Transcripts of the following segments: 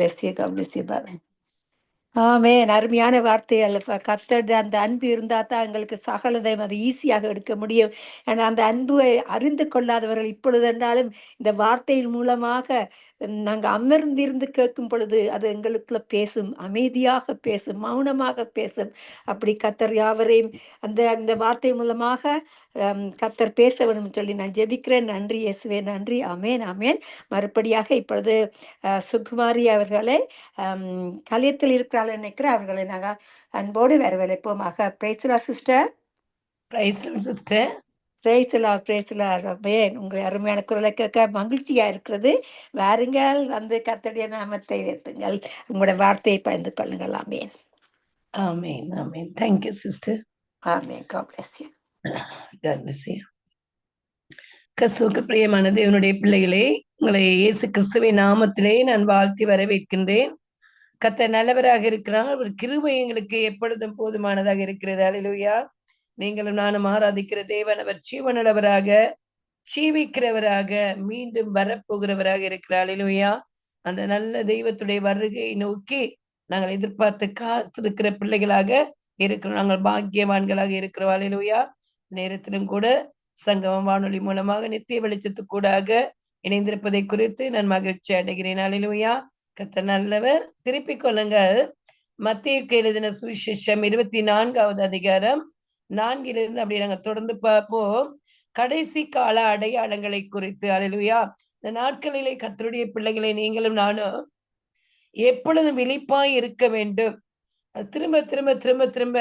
Bless you God bless you brother. ஆமே அருமையான வார்த்தைகள். அல்லப்பா கர்த்தருடைய அந்த அன்பு இருந்தா தான் எங்களுக்கு சகலதையும் அது ஈஸியாக எடுக்க முடியும். ஏன்னா அந்த அன்பை அறிந்து கொள்ளாதவர்கள் இப்பொழுது என்றாலும் இந்த வார்த்தையின் மூலமாக நாங்கள் அமர்ந்திருந்து கேட்கும் பொழுது அது எங்களுக்குள்ள பேசும் அமைதியாக பேசும் மௌனமாக பேசும். அப்படி கத்தர் யாவரையும் அந்த அந்த வார்த்தை மூலமாக கத்தர் பேச வேணும்னு சொல்லி நான் ஜெபிக்கிறேன். நன்றி இயேசுவே நன்றி. அமேன் அமேன் மறுபடியாக இப்பொழுது சுகுமாரி அவர்களை கலியத்தில் இருக்கிறாள் நினைக்கிறேன். அவர்களை நாங்கள் அன்போடு வரவேற்போமாக. பிரைஸ்லா சிஸ்டர் பிரைஸ் சிஸ்டர் பிரேசலா பிரேசலா ரபேன் உங்களை அருமையான குரலை கேட்க மகிழ்ச்சியா இருக்கிறது. வாருங்கள் வந்து கர்த்தருடைய நாமத்தை ஏத்துங்கள் உங்களோட வார்த்தையை பகிர்ந்து கொள்ளுங்கள். ஆமேன். ஆமேன் ஆமேன். தேங்க்யூ சிஸ்டர் ஆமேன். God bless you. கிறிஸ்துவுக்கு பிரியமான தேவனுடைய பிள்ளைகளே உங்களை இயேசு கிறிஸ்துவின் நாமத்திலே நான் வாழ்த்தி வரவேற்கின்றேன். கத்த நல்லவராக இருக்கிறார். அவர் கிருபை எங்களுக்கு எப்பொழுதும் போதுமானதாக இருக்கிறது. அல்லேலூயா நீங்களும் நானும் ஆராதிக்கிற தேவன் அவர் ஜீவனுள்ளவராக ஜீவிக்கிறவராக மீண்டும் வரப்போகிறவராக இருக்கிறார். இல்லையா அந்த நல்ல தெய்வத்துடைய வருகையை நோக்கி நாங்கள் எதிர்பார்த்து காத்திருக்கிற பிள்ளைகளாக இருக்கிறோம். நாங்கள் பாக்கியவான்களாக இருக்கிறோம். அல்லேலூயா நேரத்திலும் கூட சங்கமம் வானொலி மூலமாக நித்திய வெளிச்சத்துக்கூடாக இணைந்திருப்பதை குறித்து நான் மகிழ்ச்சி அடைகிறேன். அல்லேலூயா கத்த நல்லவர். திருப்பிக் கொள்ளுங்கள். மத்திய எழுதின சுவிசேஷம் இருபத்தி நான்காவது அதிகாரம் நான்கிலிருந்து அப்படி நாங்க தொடர்ந்து பார்ப்போம். கடைசி கால அடையாளங்களை குறித்து. அல்லேலூயா இந்த நாட்களிலே கத்தருடைய பிள்ளைகளை நீங்களும் நானும் எப்பொழுதும் விழிப்பாய் இருக்க வேண்டும். திரும்ப திரும்ப திரும்ப திரும்ப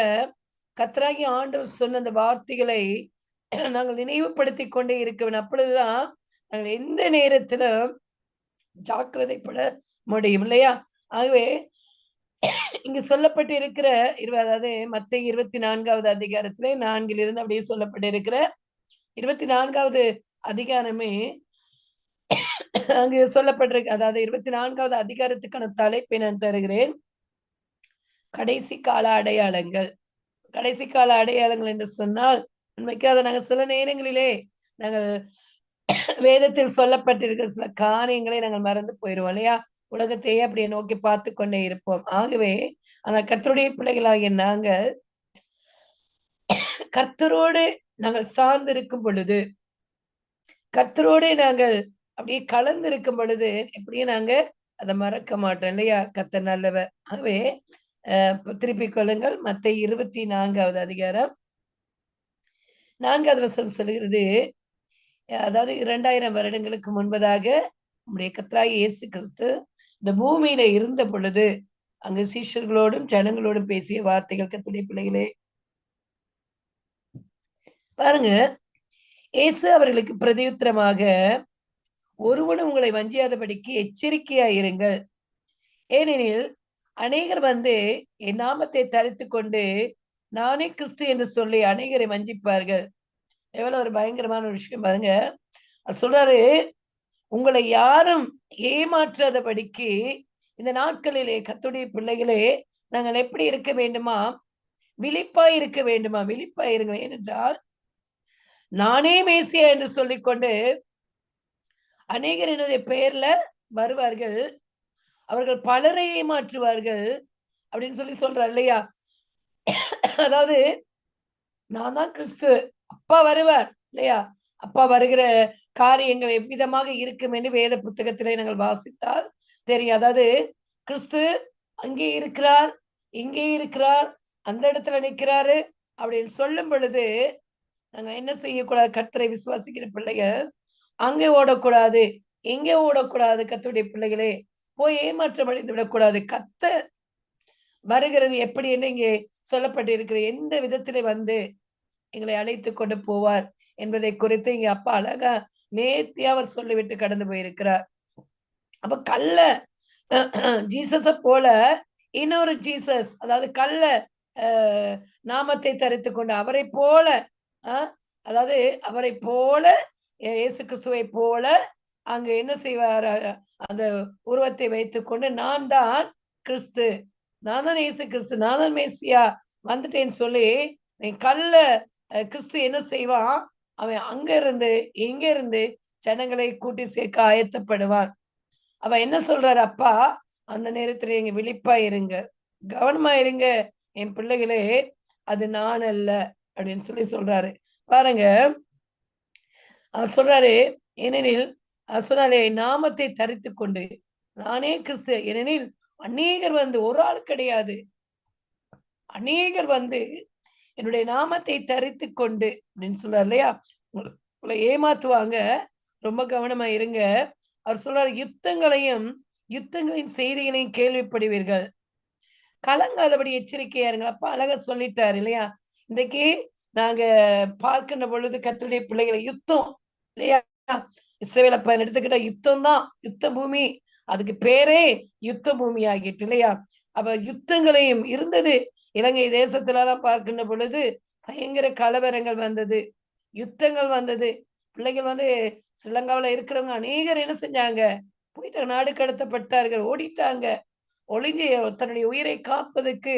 கத்தராகி ஆண்டவர் சொன்ன அந்த வார்த்தைகளை நாங்கள் நினைவுபடுத்தி கொண்டே இருக்க வேண்டும். அப்பொழுதுதான் நாங்கள் எந்த நேரத்திலும் ஜாக்கிரதைப்பட முடியும். இல்லையா? ஆகவே இங்கு சொல்லப்பட்டு இருக்கிற இருபது அதாவது மத்திய இருபத்தி நான்காவது அதிகாரத்திலே நான்கிலிருந்து அப்படியே சொல்லப்பட்டு இருக்கிற இருபத்தி நான்காவது அதிகாரமே அங்கு சொல்லப்பட்டிருக்கு. அதாவது இருபத்தி நான்காவது அதிகாரத்துக்கான தலைப்பை நான் தருகிறேன். கடைசி கால அடையாளங்கள். கடைசி கால அடையாளங்கள் என்று சொன்னால் உண்மைக்கு அதை நாங்கள் சில நேரங்களிலே நாங்கள் வேதத்தில் சொல்லப்பட்டிருக்கிற சில காரியங்களை நாங்கள் மறந்து போயிடுவோம் இல்லையா? உலகத்தையே அப்படியே நோக்கி பார்த்து கொண்டே இருப்போம். ஆகவே ஆனால் கர்த்தருடைய பிள்ளைகளாகிய நாங்கள் கர்த்தரோடு நாங்கள் சார்ந்து இருக்கும் பொழுது கர்த்தரோடு நாங்கள் அப்படியே கலந்து இருக்கும் பொழுது எப்படியும் நாங்க அதை மறக்க மாட்டோம் இல்லையா? கத்த நல்லவர். ஆகவே அஹ் திருப்பிக் கொள்ளுங்கள். மத்த இருபத்தி நான்காவது அதிகாரம். நான்காவது வசனம் சொல்கிறது அதாவது இரண்டாயிரம் வருடங்களுக்கு முன்பதாக நம்முடைய கத்ராய் இயேசு கிறிஸ்து இந்த பூமியில இருந்த பொழுது அங்கு சீஷர்களோடும் ஜனங்களோடும் பேசிய வார்த்தைகள் கத்துடைய பிள்ளைகளே. பாருங்க இயேசு அவர்களுக்கு பிரதியுத்தரமாக ஒருவனும் உங்களை வஞ்சியாதபடிக்கு எச்சரிக்கையா இருங்கள். ஏனெனில் அநேகர் வந்து என் நாமத்தை தரித்து கொண்டு நானே கிறிஸ்து என்று சொல்லி அநேகரை வஞ்சிப்பார்கள். எவ்வளவு ஒரு பயங்கரமான ஒரு விஷயம் பாருங்க. சொல்றாரு உங்களை யாரும் ஏமாற்றாதபடிக்கு இந்த நாட்களிலே கத்துடைய பிள்ளைகளே நாங்கள் எப்படி இருக்க வேண்டுமா? விழிப்பாய் இருக்க வேண்டுமா? விழிப்பாய் இருங்க ஏனென்றால் நானே மேசியா என்று சொல்லிக்கொண்டு அநேகர் என்னுடைய பெயர்ல வருவார்கள். அவர்கள் பலரை ஏமாற்றுவார்கள் அப்படின்னு சொல்லி சொல்றார் இல்லையா? அதாவது நான் தான் கிறிஸ்து. அப்பா வருவார் இல்லையா? அப்பா வருகிற காரியங்கள் எவ்விதமாக இருக்கும் என்று வேத புத்தகத்திலே நாங்கள் வாசித்தால் தெரியும். அதாவது கிறிஸ்து அங்கே இருக்கிறார் இங்கே இருக்கிறார் அந்த இடத்துல நிற்கிறாரு அப்படின்னு சொல்லும் பொழுது நாங்க என்ன செய்யக்கூடாது? கத்தரை விசுவாசிக்கிற பிள்ளைகள் அங்கே ஓடக்கூடாது இங்கே ஓடக்கூடாது கத்துடைய பிள்ளைகளே. போய் ஏமாற்றம் அடைந்து விடக்கூடாது. கத்த வருகிறது எப்படி என்று இங்கே சொல்லப்பட்டு இருக்கிற எந்த விதத்திலே வந்து எங்களை அழைத்து கொண்டு போவார் என்பதை குறித்து இங்க அப்பா அழகா நேர்த்தியா அவர் சொல்லிவிட்டு கடந்து போயிருக்கிறார். அப்ப கல்ல ஜீசஸ போல இன்னொரு ஜீசஸ் அதாவது கல்ல நாமத்தை தரித்து கொண்டு அவரை போல அதாவது அவரை போல இயேசு கிறிஸ்துவை போல அங்க என்ன செய்வார்? அந்த உருவத்தை வைத்துக்கொண்டு நான் தான் கிறிஸ்து நான் தான் இயேசு கிறிஸ்து நான் தான் மேசியா வந்துட்டேன்னு சொல்லி கல்ல கிறிஸ்து என்ன செய்வான்? அவன் அங்க இருந்து எங்க இருந்து ஜனங்களை கூட்டி சேர்க்க ஆயத்தப்படுவார் அவ என்ன சொல்றாரு? அப்பா அந்த நேரத்துல நீங்க விழிப்பா இருங்க. கவனமா இருங்க. என் பிள்ளைகளே அது நான் அல்ல அப்படின்னு சொல்லி சொல்றாரு. பாருங்க. அவர் சொல்றாரு ஏனெனில் அவர் சொன்னாரே நாமத்தை தரித்து கொண்டு. நானே கிறிஸ்து ஏனெனில் அநேகர் வந்து ஒரு ஆள் கிடையாது. அநேகர் வந்து என்னுடைய நாமத்தை தரித்து கொண்டு அப்படின்னு சொல்றாரு இல்லையா? உங்களை ஏமாத்துவாங்க. ரொம்ப கவனமா இருங்க. அவர் சொல்றாரு யுத்தங்களையும் யுத்தங்களின் செய்திகளையும் கேள்விப்படுவீர்கள். கலங்காதபடி எச்சரிக்கையா இருங்க அப்பா அழகா சொல்லிட்டாரு இல்லையா? இன்றைக்கு நாங்க பார்க்கின்ற பொழுது கத்துடைய பிள்ளைகளை யுத்தம் இல்லையா? இசைவேல பயன் எடுத்துக்கிட்ட யுத்தம் தான் யுத்த பூமி. அதுக்கு பேரே யுத்த பூமி ஆகிட்டு இல்லையா? அப்ப யுத்தங்களையும் இருந்தது இலங்கை தேசத்திலெல்லாம் பார்க்கின்ற பொழுது பயங்கர கலவரங்கள் வந்தது யுத்தங்கள் வந்தது. பிள்ளைகள் வந்து ஸ்ரீலங்காவில் இருக்கிறவங்க அநேகர் என்ன செஞ்சாங்க? போயிட்டு நாடு கடத்தப்பட்டார்கள் ஓடிட்டாங்க. ஒளிஞ்சு தன்னுடைய உயிரை காப்பதற்கு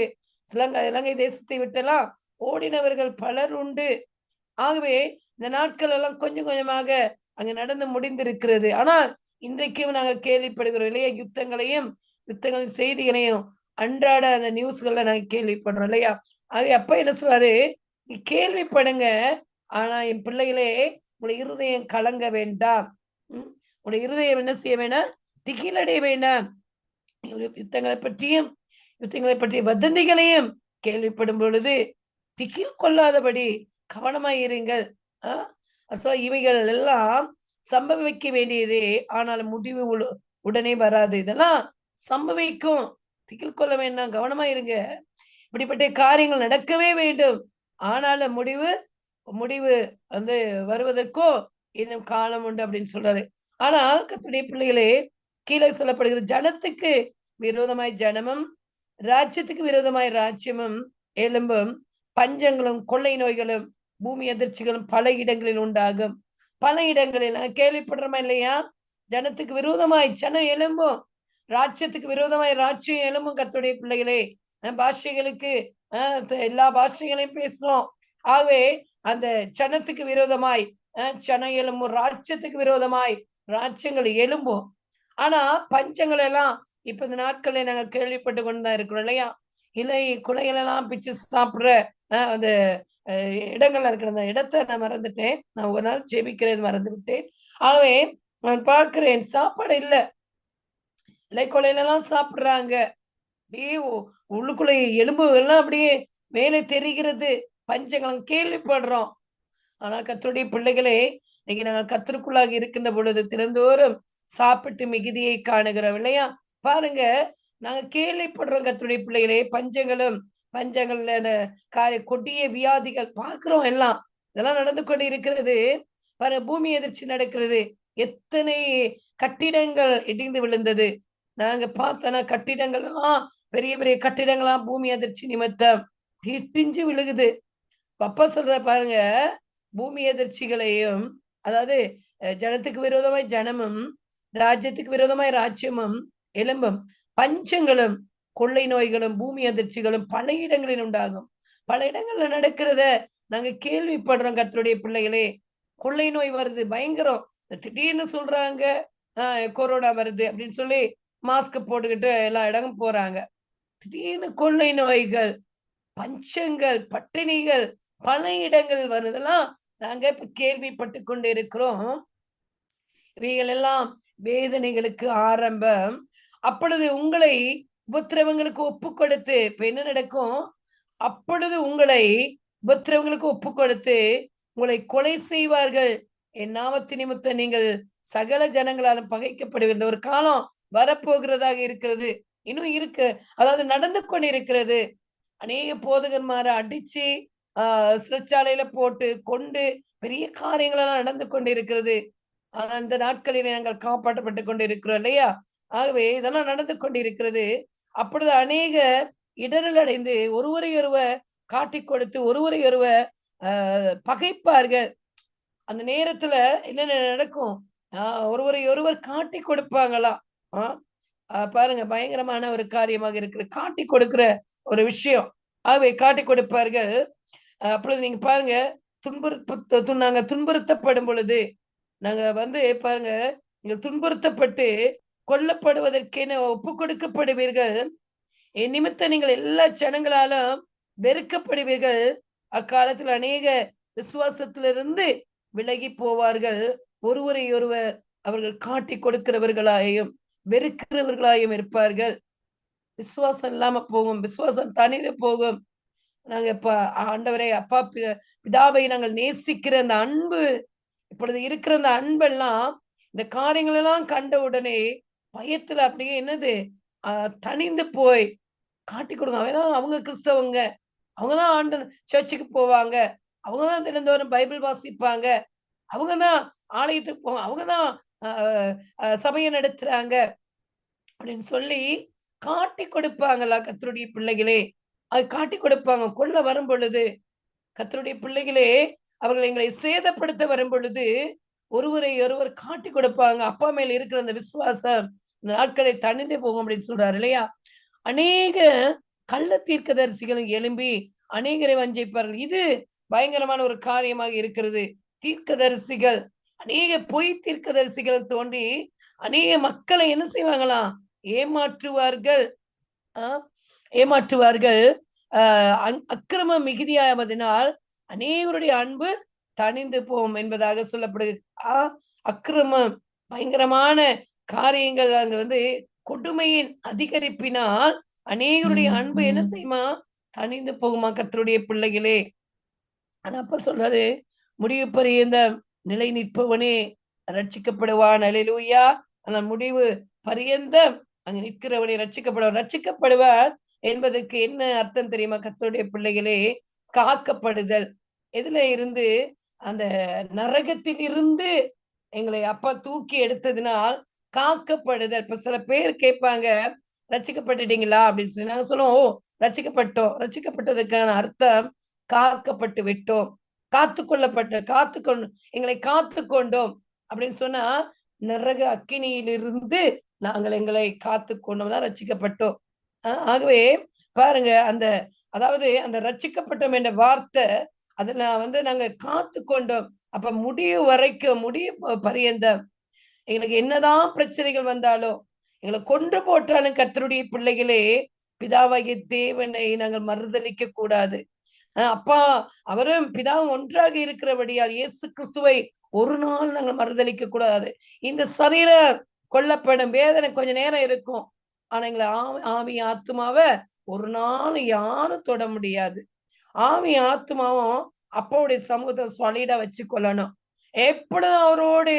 ஸ்ரீலங்கா இலங்கை தேசத்தை விட்டெல்லாம் ஓடினவர்கள் பலர் உண்டு. ஆகவே இந்த நாட்கள் எல்லாம் கொஞ்சம் கொஞ்சமாக அங்க நடந்து முடிந்திருக்கிறது. ஆனால் இன்றைக்கும் நாங்கள் கேள்விப்படுகிறோம் இல்லையா யுத்தங்களையும் யுத்தங்களின் செய்திகளையும் அன்றாட அந்த நியூஸ்கள்ல நாங்க கேள்விப்படுறோம் இல்லையா? அது அப்ப என்ன சொல்றாரு? நீ கேள்விப்படுங்க ஆனா என் பிள்ளைகளே உங்களுடைய இருதயம் கலங்க வேண்டாம். உம் இருதயம் என்ன செய்ய வேண்டாம் திகிலடைய வேண்டாம். யுத்தங்களை பற்றியும் யுத்தங்களை பற்றிய வதந்திகளையும் கேள்விப்படும் பொழுது திகில் கொள்ளாதபடி கவனமாயிருங்கள் ஆஹ் இவைகள் எல்லாம் சம்பவிக்க வேண்டியதே ஆனால் முடிவு உடனே வராது. இதெல்லாம் சம்பவிக்கும். திகில் கொள்ள வேண்டாம் கவனமா இருங்க. இப்படிப்பட்ட காரியங்கள் நடக்கவே வேண்டும். ஆனாலும் முடிவு முடிவு வந்து வருவதற்கோ இன்னும் காலம் உண்டு அப்படின்னு சொல்றாரு. ஆனால் கத்துடைய பிள்ளைகளே கீழே சொல்லப்படுகிற ஜனத்துக்கு விரோதமாய் ஜனமும் ராஜ்யத்துக்கு விரோதமாய் ராஜ்யமும் எலும்பும் பஞ்சங்களும் கொள்ளை நோய்களும் பூமி அதிர்ச்சிகளும் பல இடங்களில் உண்டாகும். பல இடங்களில் நாங்க கேள்விப்படுறோமா இல்லையா? ஜனத்துக்கு விரோதமாய் ஜனம் எலும்பும் ராஜ்யத்துக்கு விரோதமாய் ராஜ்யம் எழும்பும் கத்துடைய பிள்ளைகளே பாஷைகளுக்கு எல்லா பாஷைகளையும் பேசுறோம். ஆகவே அந்த ஜனத்துக்கு விரோதமாய் சனம் எழும்பும் ராஜ்யத்துக்கு விரோதமாய் ராஜ்யங்கள் எழும்பும். ஆனா பஞ்சங்கள் எல்லாம் இப்ப இந்த நாட்களில் நாங்க கேள்விப்பட்டு கொண்டுதான் இருக்கிறோம் இல்லையா? இலை குலைகள் எல்லாம் பிச்சு சாப்பிடுற அஹ், அந்த அஹ், இடங்கள்ல இருக்கிற அந்த இடத்தை நான் மறந்துட்டேன். நான் ஒரு நாள் ஜெபிக்கிறது மறந்து விட்டேன் ஆகவே நான் பார்க்கிறேன் சாப்பாடு இல்லை. இலை சாப்பிடுறாங்க. அப்படியே உள்ளுக்குள்ள எலும்பு எல்லாம் அப்படியே மேலே தெரிகிறது. பஞ்சங்களும் கேள்விப்படுறோம். ஆனா கத்தருடைய பிள்ளைகளே இன்னைக்கு நாங்கள் கத்திற்குள்ளாக இருக்கின்ற பொழுது திறந்தோறும் சாப்பிட்டு மிகுதியை காணுகிறோம் இல்லையா? பாருங்க நாங்க கேள்விப்படுறோம் கத்துடைய பிள்ளைகளே பஞ்சங்களும் பஞ்சங்கள்ல அந்த காரிய கொடிய வியாதிகள் பாக்குறோம் எல்லாம். இதெல்லாம் நடந்து கொண்டு இருக்கிறது. பாருங்க பூமி எதிர்ச்சி நடக்கிறது. எத்தனை கட்டிடங்கள் இடிந்து விழுந்தது. நாங்க பார்த்தோன்னா கட்டிடங்கள் எல்லாம் பெரிய பெரிய கட்டிடங்களாம் பூமி அதிர்ச்சி நிமித்தம் இடிஞ்சு விழுகுது. பப்பா சொல்ற பாருங்க. பூமி அதிர்ச்சிகளையும் அதாவது ஜனத்துக்கு விரோதமாய் ஜனமும் ராஜ்யத்துக்கு விரோதமாய் ராஜ்யமும் எலும்பும் பஞ்சங்களும் கொள்ளை நோய்களும் பூமி அதிர்ச்சிகளும் பல இடங்களில் உண்டாகும். பல இடங்கள்ல நடக்கிறத நாங்க கேள்விப்படுறோம் கத்தருடைய பிள்ளைகளே. கொள்ளை நோய் வருது பயங்கரம். திடீர்னு சொல்றாங்க ஆஹ் கொரோனா வருது அப்படின்னு சொல்லி மாஸ்க் போட்டுக்கிட்டு எல்லா இடமும் போறாங்க. திடீர்னு கொள்ளை நோய்கள் பஞ்சங்கள் பட்டினிகள் பல இடங்கள் வருதெல்லாம் நாங்க இப்ப கேள்விப்பட்டு கொண்டு இருக்கிறோம் இவைகள் எல்லாம் வேதனைகளுக்கு ஆரம்பம். அப்பொழுது உங்களை உபத்திரவங்களுக்கு ஒப்பு கொடுத்து இப்ப என்ன நடக்கும்? அப்பொழுது உங்களை உபத்திரவங்களுக்கு ஒப்பு கொடுத்து உங்களை கொலை செய்வார்கள். என் நாமத்து நிமித்தம் நீங்கள் சகல ஜனங்களாலும் பகைக்கப்படுகின்ற ஒரு காலம் வரப்போகிறதாக இருக்கிறது. இன்னும் இருக்கு. அதாவது நடந்து கொண்டிருக்கிறது. அநேக போதகன்மாரை அடிச்சு ஆஹ் சிறைச்சாலையில போட்டு கொண்டு பெரிய காரியங்கள் எல்லாம் நடந்து கொண்டிருக்கிறது. ஆனா இந்த நாட்களில் நாங்கள் காப்பாற்றப்பட்டு கொண்டிருக்கிறோம் இல்லையா? ஆகவே இதெல்லாம் நடந்து கொண்டிருக்கிறது. அப்பொழுது அநேகர் இடரல் அடைந்து ஒருவரை ஒருவர் காட்டிக் கொடுத்து ஒருவரை ஒருவர் ஆஹ் பகைப்பார்கள். அந்த நேரத்துல என்னென்ன நடக்கும்? ஆஹ் ஒருவரை ஒருவர் காட்டி கொடுப்பாங்களாம் பாருங்க பயங்கரமான ஒரு காரியமாக இருக்கிற காட்டி கொடுக்கிற ஒரு விஷயம். ஆகவே காட்டி கொடுப்பார்கள். அப்பொழுது நீங்க பாருங்க துன்புறு நாங்க துன்புறுத்தப்படும் பொழுது நாங்க வந்து பாருங்க நீங்க துன்புறுத்தப்பட்டு கொல்லப்படுவதற்கென ஒப்பு கொடுக்கப்படுவீர்கள். என் நிமித்த நீங்கள் எல்லா ஜனங்களாலும் வெறுக்கப்படுவீர்கள். அக்காலத்தில் அநேக விசுவாசத்திலிருந்து விலகி போவார்கள். ஒருவரை ஒருவர் அவர்கள் காட்டி கொடுக்கிறவர்களாயும் வெறுக்கிறவர்களாயும் இருப்பார்கள். விசுவாசம் இல்லாம போகும் விசுவாசம் தனியில போகும். நாங்க இப்ப ஆண்டவரை அப்பா பிதாவை நாங்கள் நேசிக்கிற அந்த அன்பு இப்பொழுது இருக்கிற அந்த அன்பெல்லாம் இந்த காரியங்கள் எல்லாம் கண்ட உடனே பயத்துல அப்படியே என்னது? ஆஹ் தணிந்து போய் காட்டி கொடுங்க. அவன் அவங்க கிறிஸ்தவங்க. அவங்கதான் ஆண்டு சர்ச்சுக்கு போவாங்க. அவங்கதான் தினந்தோறும் பைபிள் வாசிப்பாங்க. அவங்கதான் ஆலயத்துக்கு போவாங்க. அவங்கதான் ஆஹ் சபையை நடத்துறாங்க அப்படின்னு சொல்லி காட்டி கொடுப்பாங்களா கத்தருடைய பிள்ளைகளே? அது காட்டி கொடுப்பாங்க. கொல்ல வரும் பொழுது கத்தருடைய பிள்ளைகளே அவர்கள் எங்களை சேதப்படுத்த வரும் பொழுது ஒருவரை ஒருவர் காட்டி கொடுப்பாங்க. அப்பா மேல இருக்கிற அந்த விசுவாசம் இந்த நாட்களை தணிந்து போகும் அப்படின்னு சொல்றாரு இல்லையா? அநேக கள்ள தீர்க்கதரிசிகளும் எழும்பி அநேகரை வஞ்சிப்பார்கள். இது பயங்கரமான ஒரு காரியமாக இருக்கிறது. தீர்க்கதரிசிகள் அநேக பொய் தீர்க்கதரிசிகள் தோன்றி அநேக மக்களை என்ன செய்வாங்களாம் ஏமாற்றுவார்கள். ஏமாற்றுவார்கள். ஆஹ் அக்- அக்கிரமம் மிகுதியாவதனால் அநேகருடைய அன்பு தணிந்து போகும் என்பதாக சொல்லப்படுது. ஆஹ் அக்கிரமம். பயங்கரமான காரியங்கள் அங்க வந்து கொடுமையின் அதிகரிப்பினால் அநேகருடைய அன்பு என்ன செய்யுமா? தணிந்து போகுமா கர்த்தருடைய பிள்ளைகளே. ஆனா அப்ப சொல்றது முடிவு பரியந்த நிலை நிற்பவனே ரட்சிக்கப்படுவான். அலையிலூயா ஆனால் முடிவு பரியந்தம். அங்க நிற்கிறவனே ரட்சிக்கப்படுவான். ரட்சிக்கப்படுவார் என்பதற்கு என்ன அர்த்தம் தெரியுமா? கத்தோடைய பிள்ளைகளே காக்கப்படுதல். எதுல இருந்து? அந்த நரகத்தில் இருந்து எங்களை அப்பா தூக்கி எடுத்ததினால் காக்கப்படுதல். இப்ப சில பேர் கேட்பாங்க ரட்சிக்கப்பட்டுட்டீங்களா? அப்படின்னு சொல்லி. நாங்க சொல்லுவோம் ஓ ரச்சிக்கப்பட்டோம் ரச்சிக்கப்பட்டதுக்கான அர்த்தம் காக்கப்பட்டு விட்டோம். காத்து கொள்ளப்பட்ட காத்து கொண்டு எங்களை காத்து கொண்டோம் அப்படின்னு சொன்னா நரக அக்கினியிலிருந்து நாங்கள் எங்களை காத்து கொண்டோம் தான் ரச்சிக்கப்பட்டோம் ஆஹ் ஆகவே பாருங்க அந்த அதாவது அந்த ரச்சிக்கப்பட்டோம் என்ற வார்த்தை அதுல வந்து நாங்க காத்து கொண்டோம் அப்ப முடிவு வரைக்கும் முடிவு பரியந்தம். எங்களுக்கு என்னதான் பிரச்சனைகள் வந்தாலும் எங்களை கொண்டு போட்டாலும் கத்தருடைய பிள்ளைகளே பிதாவாகிய தேவனை நாங்கள் மறுதளிக்க கூடாது அப்பா அவரும் பிதாவும் ஒன்றாக இருக்கிறபடியால் இயேசு கிறிஸ்துவை ஒரு நாள் நாங்கள் மறுதளிக்க கூடாது இந்த சரீர கொல்லப்படும் வேதனை கொஞ்ச நேரம் இருக்கும். ஆனா எங்களை ஆவி ஆவி ஆத்மாவை ஒரு நாள் யாரும் தொட முடியாது. ஆவி ஆத்மாவும் அப்பாவுடைய சமூகத்தை சாலிடா வச்சு கொள்ளணும் எப்பொழுதும் அவரோடு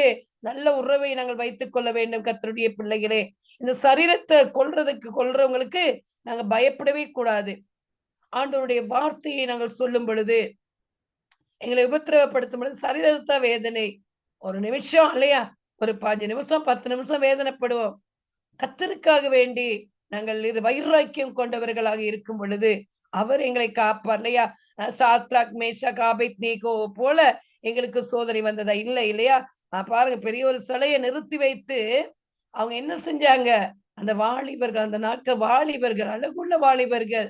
நல்ல உறவை நாங்கள் வைத்துக் கொள்ள வேண்டும் கத்தருடைய பிள்ளைகளே. இந்த சரீரத்தை கொல்றதுக்கு கொல்றவங்களுக்கு நாங்க பயப்படவே கூடாது. ஆண்டவருடைய வார்த்தையை நாங்கள் சொல்லும் பொழுது எங்களை உபத்திரவப்படுத்தும் பொழுது சரீரத்த வேதனை. ஒரு நிமிஷம் இல்லையா ஒரு பாஞ்சு நிமிஷம் பத்து நிமிஷம் வேதனைப்படுவோம். கத்தருக்காக வேண்டி நாங்கள் இரு வைராக்கியம் கொண்டவர்களாக இருக்கும் பொழுது அவர் எங்களை காப்பார் இல்லையா? சாத்ராக் மேஷா காபைத் நீகோ போல எங்களுக்கு சோதனை வந்ததா? இல்லை இல்லையா? பாருங்க பெரிய ஒரு சிலையை நிறுத்தி வைத்து அவங்க என்ன செஞ்சாங்க? அந்த வாலிபர்கள் அந்த நாட்கள் வாலிபர்கள் அழகுள்ள வாலிபர்கள்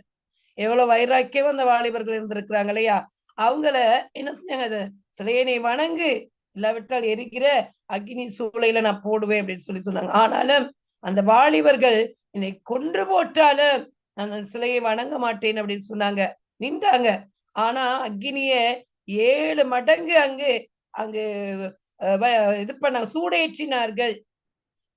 எவ்வளவு வைராக்கியம் அந்த வாலிபர்கள் இருந்திருக்கிறாங்க இல்லையா? அவங்கள என்ன செஞ்சாங்க அது சிலையை நீ வணங்கு. இல்லாவிட்டால் எரிக்கிற அக்னி சூளையில நான் போடுவேன் அப்படின்னு சொல்லி சொன்னாங்க. ஆனாலும் அந்த வாலிபர்கள் என்னை கொன்று போட்டாலும் நான் அந்த சிலையை வணங்க மாட்டேன் அப்படின்னு சொன்னாங்க. நின்றாங்க. ஆனா அக்னிய ஏழு மடங்கு அங்கு அங்கு வ- இது பண்ணாங்க. சூடேற்றினார்கள்.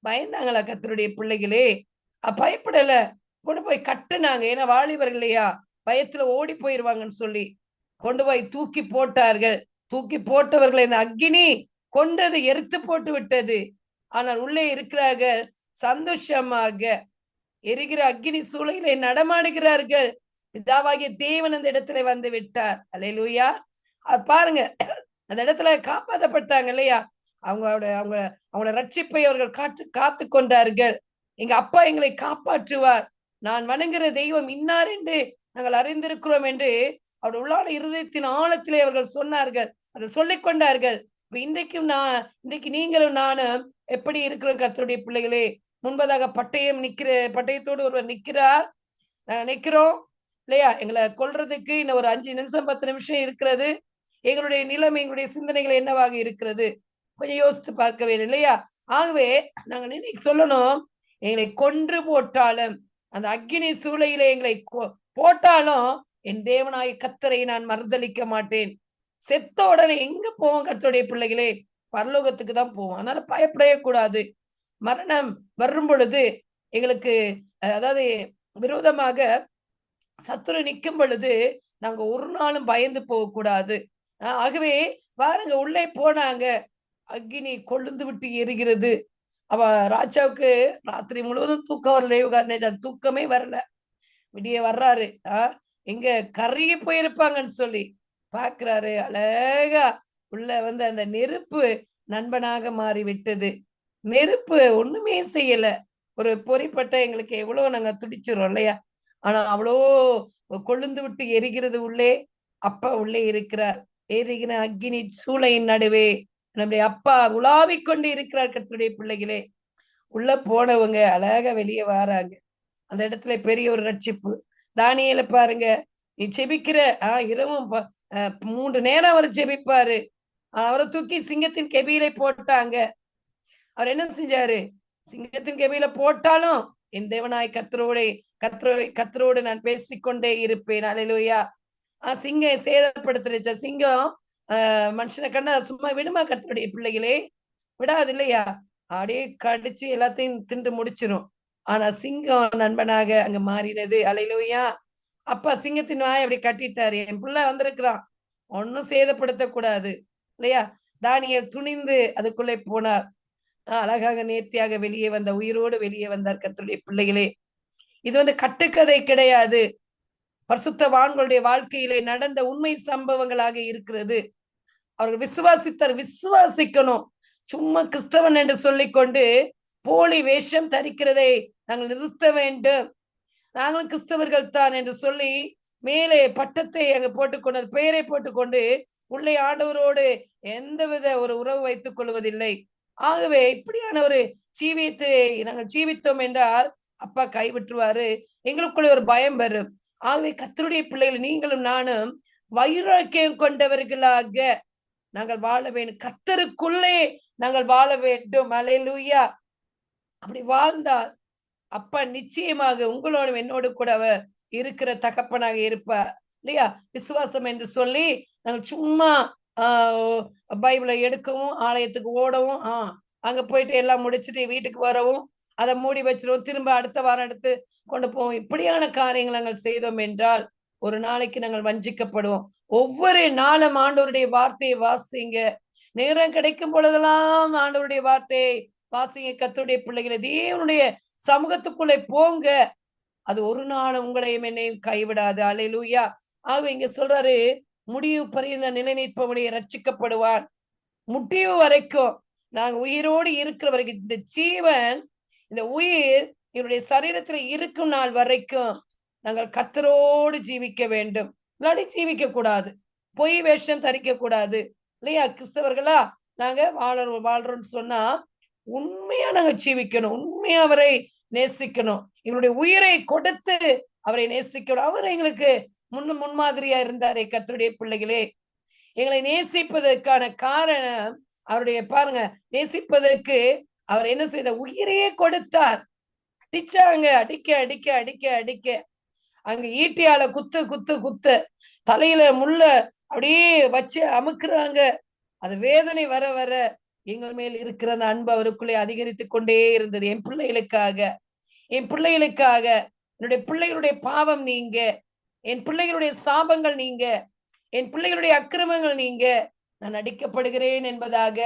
பயந்தாங்களா கத்தருடைய பிள்ளைகளே? பயப்படல. கொண்டு போய் கட்டுனாங்க. ஏன்னா வாலிபர்கள் இல்லையா பயத்துல ஓடி போயிருவாங்கன்னு சொல்லி. கொண்டு போய் தூக்கி போட்டார்கள். தூக்கி போட்டவர்களை இந்த அக்கினி கொண்டது எரித்து போட்டு விட்டது. ஆனால் உள்ளே இருக்கிறார்கள் சந்தோஷமாக எரிகிற அக்னி சூளையிலே நடமாடுகிறார்கள். பிதாவாகிய தேவன் அந்த இடத்துல வந்து விட்டார். அலையலூயா பாருங்க. அந்த இடத்துல காப்பாற்றப்பட்டாங்க இல்லையா? அவங்களோட அவங்க அவங்களோட ரட்சிப்பை அவர்கள் காத்து காத்து கொண்டார்கள். எங்க அப்பா எங்களை காப்பாற்றுவார். நான் வணங்குற தெய்வம் இன்னார் என்று நாங்கள் அறிந்திருக்கிறோம் என்று அவருடைய உள்ளான இருதயத்தின் ஆழத்திலே அவர்கள் சொன்னார்கள். அதை சொல்லிக் கொண்டார்கள். இன்றைக்கும் நான் இன்றைக்கு நீங்களும் நானும் எப்படி இருக்கிறோம் கத்தருடைய பிள்ளைகளே? முன்பதாக பட்டயம் நிக்கிற பட்டயத்தோடு ஒருவர் நிக்கிறார் நாங்க நிக்கிறோம் இல்லையா? எங்களை கொல்றதுக்கு இன்னும் ஒரு அஞ்சு நிமிஷம் பத்து நிமிஷம் இருக்கிறது. எங்களுடைய நிலம் எங்களுடைய சிந்தனைகள் என்னவாக இருக்கிறது? கொஞ்சம் யோசித்து பார்க்க வேண்டும் இல்லையா? ஆகவே நாங்க இன்னைக்கு சொல்லணும் எங்களை கொன்று போட்டாலும் அந்த அக்கினி சூளையிலே எங்களை போட்டாலும் என் தேவனாய் கத்தரை நான் மறுதளிக்க மாட்டேன். செத்த உடனே எங்க போவோம் கத்தோடைய பிள்ளைகளே? பரலோகத்துக்கு தான் போவோம். அதனால பயப்படவே கூடாது மரணம் வரும் பொழுது எங்களுக்கு அதாவது விரோதமாக சத்துரு நிற்கும் பொழுது நாங்க ஒரு நாளும் பயந்து போக கூடாது ஆகவே பாருங்க உள்ளே போனாங்க. அக்னி கொழுந்து விட்டு எரிகிறது. அவ ராஜாவுக்கு ராத்திரி முழுவதும் தூக்கம் வரல யோகா தூக்கமே வரல. விடிய வர்றாரு. ஆஹ் இங்க கருகி போயிருப்பாங்கன்னு சொல்லி பாக்குறாரு. அழகா உள்ள வந்து அந்த நெருப்பு நண்பனாக மாறி விட்டது நெருப்பு ஒண்ணுமே செய்யல. ஒரு பொறிப்பட்ட எங்களுக்கு எவ்வளவு நாங்க துடிச்சிரோம் இல்லையா? ஆனா அவ்வளோ கொழுந்து விட்டு எரிகிறது உள்ளே. அப்பா உள்ளே இருக்கிறார். எரிகிற அக்னி சூளையின் நடுவே நம்முடைய அப்பா உலாவிக் கொண்டு இருக்கிறார் கத்தருடைய பிள்ளைகளே. உள்ள போனவங்க அழகா வெளியே வராங்க. அந்த இடத்துல பெரிய ஒரு ரட்சிப்பு. தானியில பாருங்க. நீ செபிக்கிற ஆஹ் இரவும் மூன்று நேரம் அவர் ஜெபிப்பாரு அவரை தூக்கி சிங்கத்தின் கெபியில போட்டாங்க. அவர் என்ன செஞ்சாரு? சிங்கத்தின் கெபியில போட்டாலும் என் தேவனாய் கத்தரோட கத்ரோ கத்தரோடு நான் பேசிக்கொண்டே இருப்பேன். அலையிலுயா. ஆஹ் சிங்கம் சேதப்படுத்துறச்ச சிங்கம் மனுஷனை கண்டா சும்மா விடுமா கத்தருடைய பிள்ளைகளே? விடாது இல்லையா அப்படியே கடிச்சு எல்லாத்தையும் தின்று முடிச்சிரும். ஆனா சிங்கம் நண்பனாக அங்க மாறினது. அலையிலுயா. அப்பா சிங்கத்தின் வாய் அப்படி கட்டிட்டாரு. என் பிள்ளை வந்திருக்கிறான். ஒன்னும் சேதப்படுத்த கூடாது இல்லையா? தானியல் துணிந்து அதுக்குள்ளே போனார். ஆஹ் அழகாக நேர்த்தியாக வெளியே வந்த உயிரோடு வெளியே வந்தார் கத்தருடைய பிள்ளைகளே. இது வந்து கட்டுக்கதை கிடையாது. பரிசுத்தவான்களுடைய வாழ்க்கையிலே நடந்த உண்மை சம்பவங்களாக இருக்கிறது. அவர்கள் விசுவாசித்தார் விசுவாசிக்கணும். சும்மா கிறிஸ்தவன் என்று சொல்லிக்கொண்டு போலி வேஷம் தரிக்கிறதை நாங்கள் நிறுத்த வேண்டும். நாங்களும் கிறிஸ்தவர்கள் தான் என்று சொல்லி மேலே பட்டத்தை அங்க போட்டுக்கொண்டு பெயரை போட்டுக்கொண்டு உள்ளே ஆண்டவரோடு எந்தவித ஒரு உறவு வைத்துக் கொள்வதில்லை. ஆகவே இப்படியான ஒரு ஜீவியத்தை நாங்கள் ஜீவித்தோம் என்றால் அப்பா கைவிட்டுருவாரு எங்களுக்குள்ள ஒரு பயம் வரும். ஆகவே கத்தருடைய பிள்ளைகள் நீங்களும் நானும் வைராக்கியம் கொண்டவர்களாக நாங்கள் வாழ வேண்டும். கத்தருக்குள்ளே நாங்கள் வாழ வேண்டும். அலையலூயா அப்படி வாழ்ந்தால் அப்பா நிச்சயமாக உங்களோட என்னோடு கூட அவர் இருக்கிற தகப்பனாக இருப்பார். இல்லையா? விசுவாசம் என்று சொல்லி நாங்கள் சும்மா ஆஹ் பைபிளை எடுக்கவும் ஆலயத்துக்கு ஓடவும் ஆஹ் அங்க போயிட்டு எல்லாம் முடிச்சுட்டு வீட்டுக்கு வரவும் அதை மூடி வச்சிருவோம். திரும்ப அடுத்த வாரம் எடுத்து கொண்டு போவோம். இப்படியான காரியங்கள் நாங்கள் செய்தோம் என்றால் ஒரு நாளைக்கு நாங்கள் வஞ்சிக்கப்படுவோம். ஒவ்வொரு நாளும் ஆண்டவருடைய வார்த்தையை வாசிங்க. நேரம் கிடைக்கும் பொழுதெல்லாம் ஆண்டவருடைய வார்த்தையை வாசிங்க. கத்துடைய பிள்ளைகளை தேவனுடைய சமூகத்துக்குள்ளே போங்க. அது ஒரு நாள் உங்களையும் என்னையும் கைவிடாது. அலையிலூயா ஆக இங்க சொல்றாரு முடிவு பரிந்த நிலை நிற்பவனுடைய ரட்சிக்கப்படுவார் முடிவு வரைக்கும் நாங்க உயிரோடு இருக்கிற வரைக்கும் இந்த ஜீவன் இந்த உயிர் இவருடைய சரீரத்துல இருக்கும் நாள் வரைக்கும் நாங்கள் கத்தரோடு ஜீவிக்க வேண்டும். இல்லாட்டி ஜீவிக்க கூடாது பொய் வேஷம் தரிக்க கூடாது இல்லையா கிறிஸ்தவர்களா? நாங்க வாழறோம் வாழ்றோம்னு சொன்னா உண்மையா நாங்க ஜீவிக்கணும். உண்மையா அவரை நேசிக்கணும். எங்களுடைய உயிரை கொடுத்து அவரை நேசிக்கணும். அவர் எங்களுக்கு முன் முன்மாதிரியா இருந்தாரே கத்தருடைய பிள்ளைகளே. எங்களை நேசிப்பதற்கான காரணம் அவருடைய பாருங்க நேசிப்பதற்கு அவர் என்ன செய்த? உயிரையே கொடுத்தார். அடிச்சாங்க. அடிக்க அடிக்க அடிக்க அடிக்க. அங்க ஈட்டியால குத்து குத்து குத்து. தலையில முள்ள அப்படியே வச்சு அமுக்குறாங்க. அது வேதனை வர வர எங்கள் மேல் இருக்கிற அந்த அன்பு அவருக்குள்ளே அதிகரித்து கொண்டே இருந்தது. என் பிள்ளைகளுக்காக. என் பிள்ளைகளுக்காக. என்னுடைய பிள்ளைகளுடைய பாவம் நீங்க. என் பிள்ளைகளுடைய சாபங்கள் நீங்க. என் பிள்ளைகளுடைய அக்கிரமங்கள் நீங்க. நான் அடிக்கப்படுகிறேன் என்பதாக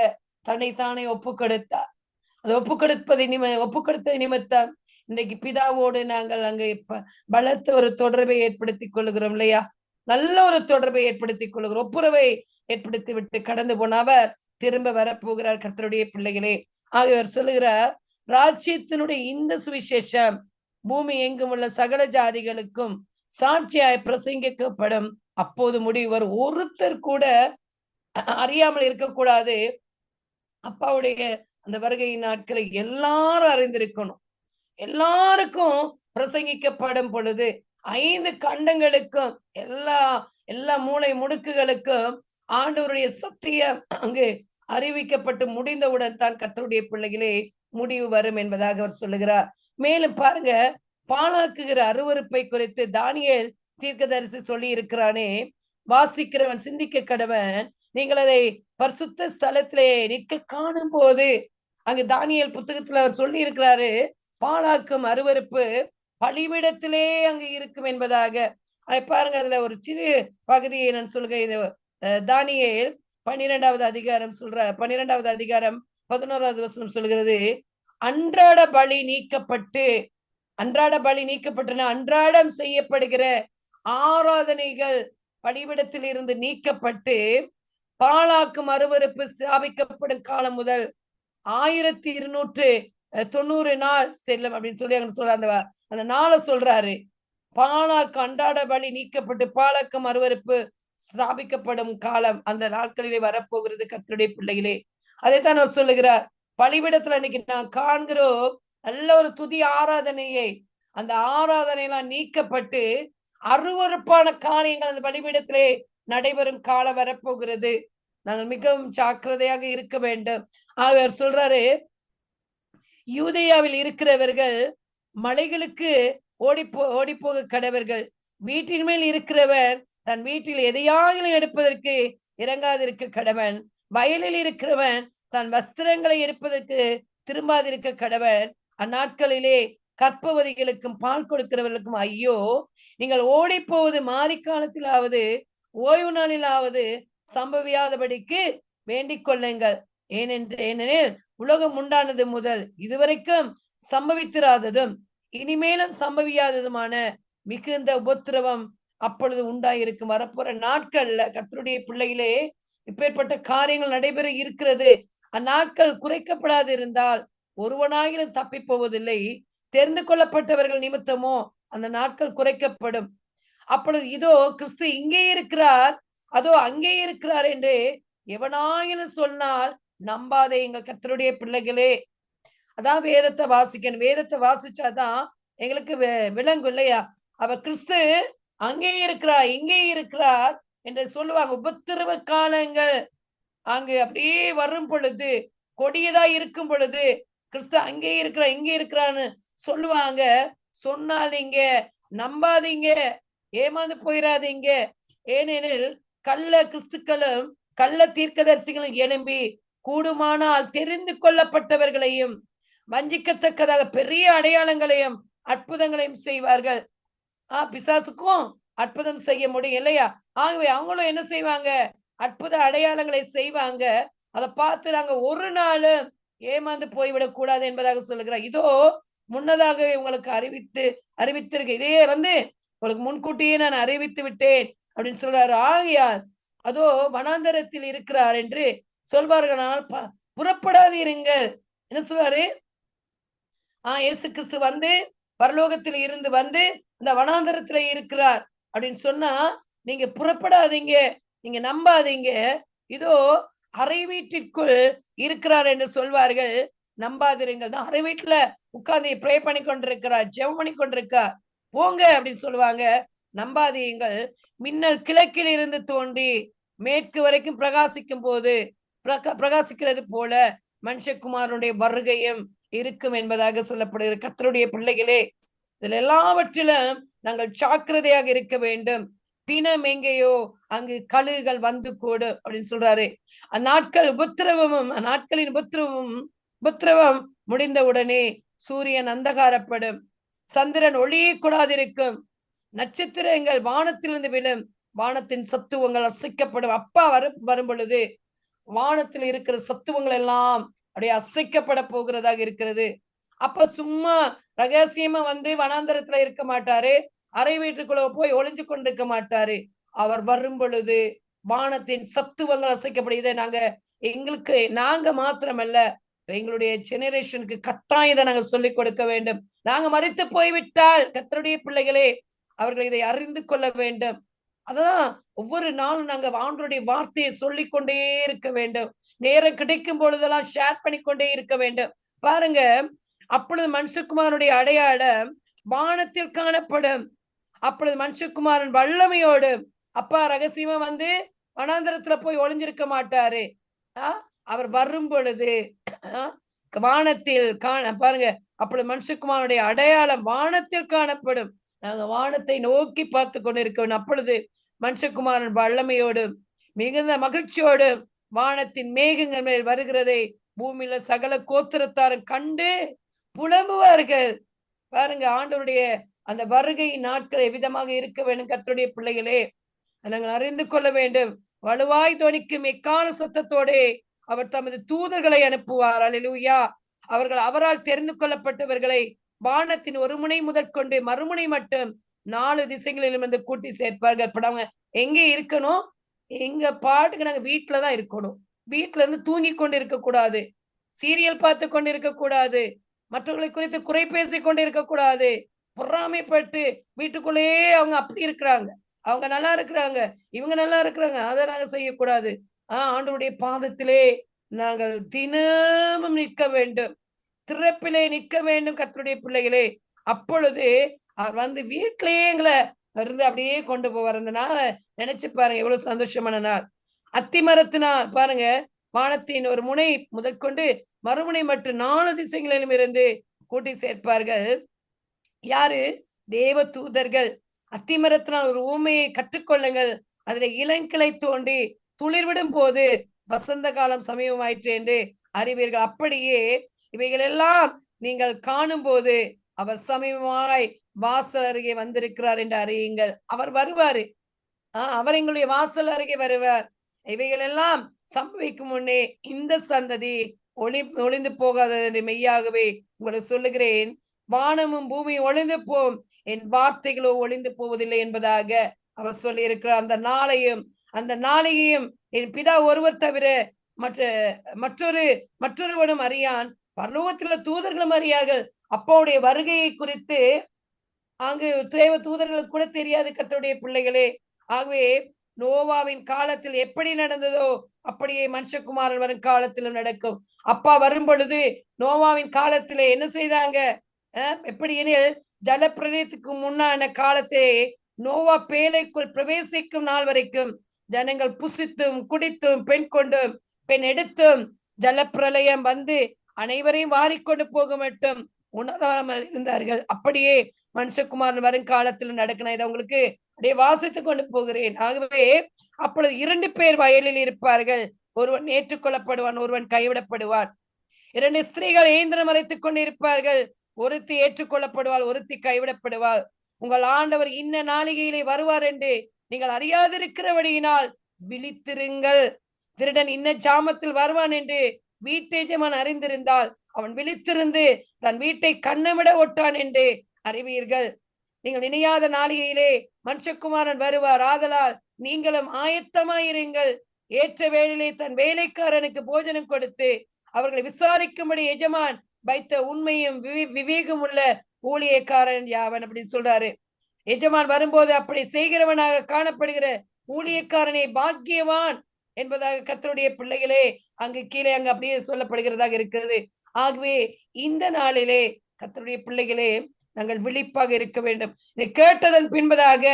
தன்னைத்தானே ஒப்பு கொடுத்தார் அதை ஒப்பு கொடுப்பது நிம ஒப்பு கொடுத்தது நிமித்தம் இன்றைக்கு பிதாவோடு நாங்கள் அங்க இப்ப பலத்த ஒரு தொடர்பை ஏற்படுத்தி கொள்கிறோம் இல்லையா? நல்ல ஒரு தொடர்பை ஏற்படுத்தி கொள்கிறோம். ஒப்புரவை ஏற்படுத்தி விட்டு கடந்து போன அவர் திரும்ப வரப்போகிறார் கர்த்தருடைய பிள்ளைகளே. ஆகியவர் சொல்லுகிறார் ராஜ்யத்தினுடைய இந்த சுவிசேஷம் பூமி எங்கும் உள்ள சகல ஜாதிகளுக்கும் சாட்சியாய் பிரசங்கிக்கப்படும். அப்போது முடிவு வரும் ஒருத்தர் கூட அறியாமல் இருக்கக்கூடாது. அப்பாவுடைய அந்த வருகை நாட்களை எல்லாரும் அறிந்திருக்கணும். எல்லாருக்கும் பிரசங்கிக்கப்படும் பொழுது ஐந்து கண்டங்களுக்கும் எல்லா எல்லா மூளை முடுக்குகளுக்கும் ஆண்டவருடைய சத்தியம் அங்கு அறிவிக்கப்பட்டு முடிந்தவுடன் தான் கத்தருடைய பிள்ளைகளே முடிவு வரும் என்பதாக அவர் சொல்லுகிறார். மேலும் பாருங்க பாலாக்குகிற அருவருப்பை குறித்து தானியல் தீர்க்கதரிசி சொல்லி இருக்கிறானே வாசிக்கிறவன் சிந்திக்க கடவன் நீங்கள் அதை பரிசுத்த ஸ்தலத்திலே நிற்க காணும் போது அங்கு தானியல் புத்தகத்துல அவர் சொல்லி இருக்கிறாரு பாலாக்கும் அருவருப்பு பழிவிடத்திலே அங்கு இருக்கும் என்பதாக. பாருங்க அதுல ஒரு சிறு பகுதியை நான் சொல்கிறேன் இது தானியல் பன்னிரெண்டாவது அதிகாரம் சொல்ற பன்னிரெண்டாவது அதிகாரம் பதினோராவது வசனம் சொல்கிறது அன்றாட பலி நீக்கப்பட்டு அன்றாட பலி நீக்கப்பட்டன அன்றாடம் செய்யப்படுகிற ஆராதனைகள் பலிவிடத்தில் இருந்து நீக்கப்பட்டு பாலாக்கு அருவருப்பு ஸ்தாபிக்கப்படும் காலம் முதல் ஆயிரத்தி இருநூற்று தொண்ணூறு நாள் செல்லும் அப்படின்னு சொல்லி அங்க சொல்ற அந்த அந்த நாளை சொல்றாரு. பாலாக்கு அன்றாட பலி நீக்கப்பட்டு பாலாக்கம் அருவருப்பு ஸ்தாபிக்கப்படும் காலம் அந்த நாட்களிலே வரப்போகிறது கத்தருடைய பிள்ளைகளே. அதைத்தான் அவர் சொல்லுகிறார். பலிபிடத்துல இன்னைக்கு நான் காண்கிறோம் நல்ல ஒரு துதி ஆராதனையை. அந்த ஆராதனை எல்லாம் நீக்கப்பட்டு அருவருப்பான காரியங்கள் அந்த பலிபீடத்திலே நடைபெறும் காலம் வரப்போகிறது. நாங்கள் மிகவும் ஜாக்கிரதையாக இருக்க வேண்டும். அவர் சொல்றாரு யூதேயாவில் இருக்கிறவர்கள் மலைகளுக்கு ஓடிப்போ ஓடிப்போக கடவர்கள். வீட்டின் மேல் இருக்கிறவன் தன் வீட்டில் எதையாயிலும் எடுப்பதற்கு இறங்காதிருக்க கடவன். வயலில் இருக்கிறவன் தன் வஸ்திரங்களை எடுப்பதற்கு திரும்பாதிருக்க கடவன். அந்நாட்களிலே கற்பவதிகளுக்கும் பால் கொடுக்கிறவர்களுக்கும் ஐயோ நீங்கள் ஓடி போவது மாறி காலத்திலாவது ஓய்வு நாளிலாவது சம்பவியாதபடிக்கு வேண்டிக் கொள்ளுங்கள். ஏனென்று ஏனெனில் உலகம் உண்டானது முதல் இதுவரைக்கும் சம்பவித்திராததும் இனிமேலும் சம்பவியாததுமான மிகுந்த உபத்திரவம் அப்பொழுது உண்டாயிருக்கும். வரப்போற நாட்கள்ல கத்தருடைய பிள்ளையிலே இப்பேற்பட்ட காரியங்கள் நடைபெற இருக்கிறது. அந்நாட்கள் குறைக்கப்படாது இருந்தால் ஒருவனாயிலும் தப்பி போவதில்லை தெரிந்து கொள்ளப்பட்டவர்கள் நிமித்தமோ அந்த நாட்கள் குறைக்கப்படும். அப்பொழுது இதோ கிறிஸ்து இங்கே இருக்கிறார் அதோ அங்கே இருக்கிறார் என்று எவனாயினும் சொன்னால் நம்பாதே எங்க கத்தருடைய பிள்ளைகளே. அதான் வேதத்தை வாசிக்கணும். வேதத்தை வாசிச்சாதான் எங்களுக்கு வி- விளங்கும் இல்லையா? அவ கிறிஸ்து அங்கே இருக்கிறார் இங்கே இருக்கிறார் என்று சொல்லுவாங்க. உபத்திரவ காலங்கள். அங்கு அப்படியே வரும் பொழுது கொடியதா இருக்கும் பொழுது கிறிஸ்து அங்கே இருக்கிறா இங்கே இருக்கிறான்னு சொல்லுவாங்க. சொன்னாதீங்க நம்பாதீங்க. ஏமாந்து போயிடாதீங்க ஏனெனில் கள்ள கிறிஸ்துக்களும் கள்ள தீர்க்கதரிசிகளும் எழும்பி கூடுமானால் தெரிந்து கொள்ளப்பட்டவர்களையும் வஞ்சிக்கத்தக்கதாக பெரிய அடையாளங்களையும் அற்புதங்களையும் செய்வார்கள். ஆஹ் பிசாசுக்கும் அற்புதம் செய்ய முடியும் இல்லையா? ஆகவே அவங்களும் என்ன செய்வாங்க? அற்புத அடையாளங்களை செய்வாங்க. அதை பார்த்து நாங்க ஒரு நாளும் ஏமாந்து போய்விடக் கூடாது என்பதாக சொல்லுகிறார். இதோ முன்னதாகவே உங்களுக்கு அறிவித்து அறிவித்திருக்க. இதே வந்து உங்களுக்கு முன்கூட்டியே நான் அறிவித்து விட்டேன் அப்படின்னு சொல்றாரு. ஆகையால் அதோ வனாந்தரத்தில் இருக்கிறார் என்று சொல்வார்கள். ஆனால் புறப்படாதீருங்கள். என்ன சொல்றாரு ஆஹ் இயேசு கிறிஸ்து வந்து பரலோகத்தில் இருந்து வந்து இந்த வனாந்தரத்துல இருக்கிறார் அப்படின்னு சொன்னா நீங்க புறப்படாதீங்க. நீங்க நம்பாதீங்க. இதோ அறை வீட்டிற்குள் இருக்கிறார் என்று சொல்வார்கள். நம்பாதிருங்கள். தான் அறை வீட்டுல உட்கார்ந்து ப்ரே பண்ணி கொண்டிருக்கிறார் ஜெபம் பண்ணி கொண்டிருக்கார் போங்க அப்படின்னு சொல்லுவாங்க. நம்பாதீங்கள். மின்னல் கிழக்கில் இருந்து தோன்றி மேற்கு வரைக்கும் பிரகாசிக்கும் போது பிரகா- பிரகாசிக்கிறது போல மனுஷகுமாரனுடைய வருகையும் இருக்கும் என்பதாக சொல்லப்படுகிற கத்தருடைய பிள்ளைகளே இதில் எல்லாவற்றிலும் நாங்கள் ஜாக்கிரதையாக இருக்க வேண்டும். பிணம் எங்கேயோ அங்கு கழுகுகள் வந்து கூடும் அப்படின்னு சொல்றாரு. அந்நாட்கள் உபத்திரவமும் அந்நாட்களின் உபத்திரவமும் உபத்திரவம் முடிந்தவுடனே சூரியன் அந்தகாரப்படும். சந்திரன் ஒளியே கூடாதிருக்கும் நட்சத்திரங்கள் வானத்திலிருந்து விழும். வானத்தின் சத்துவங்கள் அசைக்கப்படும். அப்பா வரும் வரும் பொழுது வானத்தில் இருக்கிற சத்துவங்கள் எல்லாம் அப்படியே அசைக்கப்பட போகிறதாக இருக்கிறது. அப்ப சும்மா ரகசியமா வந்து வனாந்தரத்துல இருக்க மாட்டாரு. அறை வீட்டுக்குள்ள போய் ஒளிஞ்சு கொண்டிருக்க மாட்டாரு. அவர் வரும் பொழுது வானத்தின் சத்துவங்கள் அசைக்கப்படும் இதை நாங்க எங்களுக்கு நாங்க மாத்திரமல்ல. எங்களுடைய ஜெனரேஷனுக்கு கட்டாயம் இதை நாங்க சொல்லிக் கொடுக்க வேண்டும். நாங்க மறித்து போய்விட்டால் கத்தருடைய பிள்ளைகளே அவர்கள் இதை அறிந்து கொள்ள வேண்டும். அதான் ஒவ்வொரு நாளும் நாங்க ஆண்டருடைய வார்த்தையை சொல்லிக் கொண்டே இருக்க வேண்டும். நேரம் கிடைக்கும் பொழுதெல்லாம் ஷேர் பண்ணிக்கொண்டே இருக்க வேண்டும். பாருங்க அப்பொழுது மனுஷகுமாரனுடைய அடையாளம் வானத்தில் காணப்படும். அப்பொழுது மனுஷகுமாரன் வல்லமையோடு அப்பா ரகசியமா வந்து வனாந்திரத்துல போய் ஒளிஞ்சிருக்க மாட்டாரு. ஆஹ் அவர் வரும் பொழுது வானத்தில் காண பாருங்க அப்பொழுது மனுஷகுமாரனுடைய அடையாளம் வானத்தில் காணப்படும். நாங்க வானத்தை நோக்கி பார்த்து கொண்டிருக்கணும் அப்பொழுது மனுஷகுமாரன் வல்லமையோடு மிகுந்த மகிழ்ச்சியோடு வானத்தின் மேகங்கள் மேல் வருகிறதை பூமியில சகல கோத்திரத்தாரும் கண்டு புலம்புவார்கள். பாருங்க ஆண்டவருடைய அந்த வருகை நாட்கள் எவ்விதமாக இருக்க வேண்டும் கத்தருடைய பிள்ளைகளே? நாங்கள் அறிந்து கொள்ள வேண்டும். வலுவாய் துணிக்கும் எக்கால சத்தத்தோடே அவர் தமது தூதர்களை அனுப்புவார். அல்லேலூயா. அவர்கள் அவரால் தெரிந்து கொள்ளப்பட்டவர்களை வானத்தின் ஒரு முனை முதற்கொண்டு மறுமுனை மட்டும் நாலு திசைகளிலும் இருந்து கூட்டி சேர்ப்பார்கள். இப்ப நாங்க எங்க இருக்கணும்? எங்க பாட்டுக்கு நாங்க வீட்டுலதான் இருக்கணும். வீட்டுல இருந்து தூங்கி கொண்டு இருக்க கூடாது. சீரியல் பார்த்து கொண்டு இருக்க கூடாது. மற்றவர்களை குறித்து குறை பேசி கொண்டு இருக்க கூடாது. பொறாமைப்பட்டு வீட்டுக்குள்ளேயே அவங்க அப்படி இருக்கிறாங்க. அவங்க நல்லா இருக்கிறாங்க. இவங்க நல்லா இருக்கிறாங்க. அதை நாங்க செய்யக்கூடாது ஆண்டவருடைய பாதத்திலே நாங்கள் தினமும் நிற்க வேண்டும். திறப்பிலே நிற்க வேண்டும் கத்தருடைய பிள்ளைகளே. அப்பொழுது அவர் வந்து வீட்டிலேயே எங்களை இருந்து அப்படியே கொண்டு போவதுனால நினைச்சு பாருங்க எவ்வளவு சந்தோஷமான நாள். அத்திமரத்தினால் பாருங்க வானத்தின் ஒரு முனை முதற்கொண்டு மறுமுனை மற்றும் நாலு திசைகளிலும் இருந்து கூட்டி சேர்ப்பார்கள். யாரு? தேவ தூதர்கள். அத்திமரத்தினால் ஒரு ஊமையை கற்றுக்கொள்ளுங்கள். அதுல இளங்கிளை தோண்டி துளிர்விடும் போது வசந்த காலம் சமீபமாயிற்று என்று அறிவீர்கள். அப்படியே இவைகள் எல்லாம் நீங்கள் காணும் போது அவர் சமீபமாய் வாசல் அருகே வந்திருக்கிறார் என்று அறியுங்கள். அவர் வருவாரு. ஆஹ் அவர் எங்களுடைய வாசல் அருகே வருவார். இவைகள் எல்லாம் சம்பவிக்கும் முன்னே இந்த சந்ததி ஒளி ஒளிந்து போகாதது என்று மெய்யாகவே உங்களை சொல்லுகிறேன். வானமும் பூமியும் ஒளிந்து போம். என் வார்த்தைகளோ ஒளிந்து போவதில்லை என்பதாக அவர் சொல்லி இருக்கிறார் அந்த நாளையும் அந்த நாளையையும் என் பிதா ஒருவர் தவிர மற்ற மற்றொரு மற்றொருவனும் அறியான். பரலோகத்துல தூதர்களும் அறியார்கள். அப்பாவுடைய வருகையை குறித்து அங்கு தேவ தூதர்களுக்கு கூட தெரியாது கத்தருடைய பிள்ளைகளே. ஆகவே நோவாவின் காலத்தில் எப்படி நடந்ததோ அப்படியே மனுஷகுமாரன் வரும் காலத்திலும் நடக்கும். அப்பா வரும் பொழுது நோவாவின் காலத்திலே என்ன செய்தாங்க? அஹ் எப்படி எனில் ஜலப்பிரளயத்துக்கு முன்னான காலத்தே நோவா பேலைக்குள் பிரவேசிக்கும் நாள் வரைக்கும் ஜனங்கள் புசித்தும் குடித்தும் பெண் கொண்டும் பெண் எடுத்தும் ஜலப்பிரளயம் வந்து அனைவரையும் வாரிக்கொண்டு போக மட்டும் உணராமல் இருந்தார்கள். அப்படியே மனுஷகுமாரன் வருங்காலத்தில் நடக்கணும் இதை உங்களுக்கு அப்படியே வாசித்து கொண்டு போகிறேன். ஆகவே அப்பொழுது இரண்டு பேர் வயலில் இருப்பார்கள். ஒருவன் ஏற்றுக்கொள்ளப்படுவான் ஒருவன் கைவிடப்படுவான். இரண்டு ஸ்திரீகள் ஏந்திரம் அழைத்துக் கொண்டு இருப்பார்கள் ஒருத்தி ஏற்றுக்கொள்ளப்படுவாள் ஒருத்தி கைவிடப்படுவாள். உங்கள் ஆண்டவர் இன்ன நாளிகையிலே வருவார் என்று நீங்கள் அறியாதிருக்கிறபடியினால் விழித்திருங்கள். திருடன் இன்ன ஜாமத்தில் வருவான் என்று வீட்டேஜமான் அறிந்திருந்தால் அவன் விழித்திருந்து தன் வீட்டை கண்ணமிட ஒட்டான் என்று அறிவீர்கள். நீங்கள் நினையாத நாளிகையிலே மனுஷகுமாரன் வருவார். ஆதலால் நீங்களும் ஆயத்தமாயிருங்கள். ஏற்ற வேளையிலே தன் வேலைக்காரனுக்கு போஜனம் கொடுத்து அவர்களை விசாரிக்கும்படி எஜமான் வைத்த உண்மையும் விவே- விவேகம் உள்ள ஊழியக்காரன் யாவன் அப்படின்னு சொல்றாரு. எஜமான் வரும்போது அப்படி செய்கிறவனாக காணப்படுகிற ஊழியக்காரனை பாக்கியவான் என்பதாக கத்தருடைய பிள்ளைகளே அங்கு கீழே அங்கு அப்படியே சொல்லப்படுகிறதாக இருக்கிறது. ஆகவே இந்த நாளிலே கத்தருடைய பிள்ளைகளே நாங்கள் விழிப்பாக இருக்க வேண்டும். இதை கேட்டதன் பின்பதாக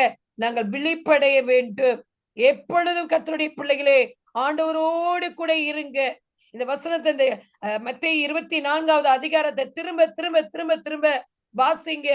நாங்கள் விழிப்படைய வேண்டும். எப்பொழுதும் கத்தருடைய பிள்ளைகளே ஆண்டவரோடு கூட இருங்க. இந்த வசனத்தை இந்த மத்திய இருபத்தி நான்காவது அதிகாரத்தை திரும்ப திரும்ப திரும்ப திரும்ப வாசிங்க.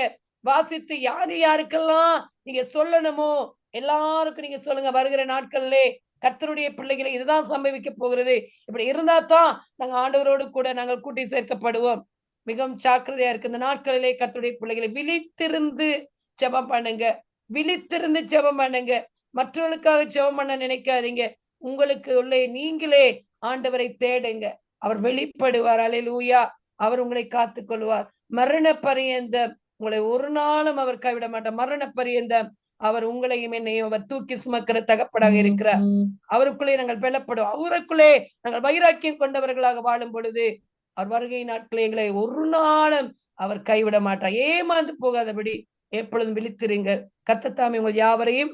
வாசித்து யாரு யாருக்கெல்லாம் நீங்க சொல்லணுமோ எல்லாருக்கும் நீங்க சொல்லுங்க. வருகிற நாட்கள்லே கர்த்தருடைய பிள்ளைகளை இதுதான் சம்பவிக்க போகிறது. இப்படி இருந்தா தான் நாங்க ஆண்டவரோடு கூட நாங்கள் கூட்டி சேர்க்கப்படுவோம். மிகவும் ஜாக்கிரதையா இருக்கு. இந்த நாட்களிலே கர்த்தருடைய பிள்ளைகளை விழித்திருந்து ஜெபம் பண்ணுங்க. விழித்திருந்து ஜெபம் பண்ணுங்க. மற்றவர்களுக்காக ஜெபம் பண்ண நினைக்காதீங்க. உங்களுக்கு உள்ளே நீங்களே ஆண்டவரை தேடுங்க. அவர் வெளிப்படுவார். அலையிலூயா அவர் உங்களை காத்து கொள்வார் மரண பரியந்தம் உங்களை ஒரு நாளும் அவர் கைவிட மாட்டார். மரண பரியந்தம் அவர் உங்களையும் என்னையும் அவர் தூக்கி சுமக்கிற தகப்படாக இருக்கிறார். அவருக்குள்ளே நாங்கள் வெல்லப்படுவோம் அவருக்குள்ளே நாங்கள் வைராக்கியம் கொண்டவர்களாக வாழும் பொழுது அவர் வருகை நாட்களை எங்களை ஒரு நாளும் அவர் கைவிட மாட்டார். ஏமாந்து போகாதபடி எப்பொழுதும் விழித்திருங்க கர்த்தத்தாமே உங்கள் யாவரையும்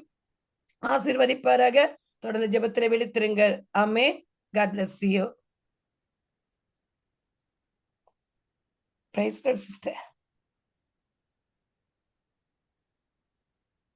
ஆசீர்வதிப்பாராக. தொடர்ந்து ஜெபத்திலே விழித்திருங்கள். ஆமே God bless you praise sister